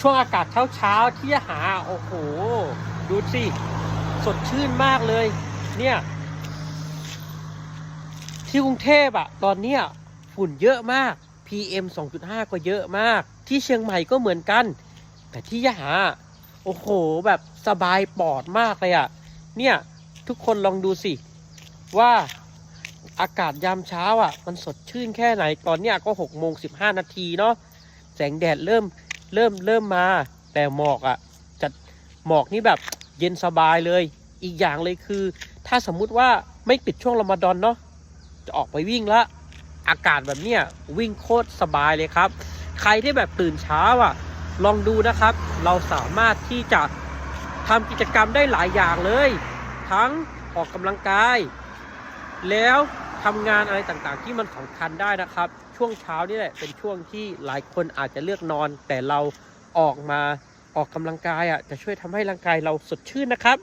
ช่วงอากาศเช้าเช้าๆที่หา โอ้โห ดูสิ สดชื่นมากเลย เนี่ย ที่กรุงเทพอะตอนเนี้ยฝุ่นเยอะมาก PM 2.5 ก็เยอะมาก ที่เชียงใหม่ก็เหมือนกัน แต่ที่ยะหา โอ้โห แบบสบายปอดมากเลยอะเนี่ย ทุกคนลองดูสิ ว่าอากาศยามเช้าอะ มันสดชื่นแค่ไหน ตอนเนี้ยก็หกโมงสิบห้านาทีเนาะแสงแดดเริ่ม เริ่มเริ่มมา แต่หมอกอะจัดหมอกนี่แบบเย็นสบายเลย อีกอย่างเลยคือ ถ้าสมมุติว่าไม่ปิดช่วงรอมฎอนเนาะจะออกไปวิ่งละอากาศแบบเนี้ยวิ่งโคตรสบายเลยครับ ใครที่แบบตื่นเช้าอะ ลองดูนะครับ เราสามารถที่จะทำกิจกรรมได้หลายอย่างเลย ทั้งออกกำลังกาย แล้ว ทำงานอะไรต่างๆ ที่มันสำคัญได้นะครับ ช่วงเช้านี่แหละเป็นช่วงที่หลายคนอาจจะเลือกนอน แต่เราออกมาออกกำลังกายอะจะช่วยทำให้ร่างกายเราสดชื่นนะครับ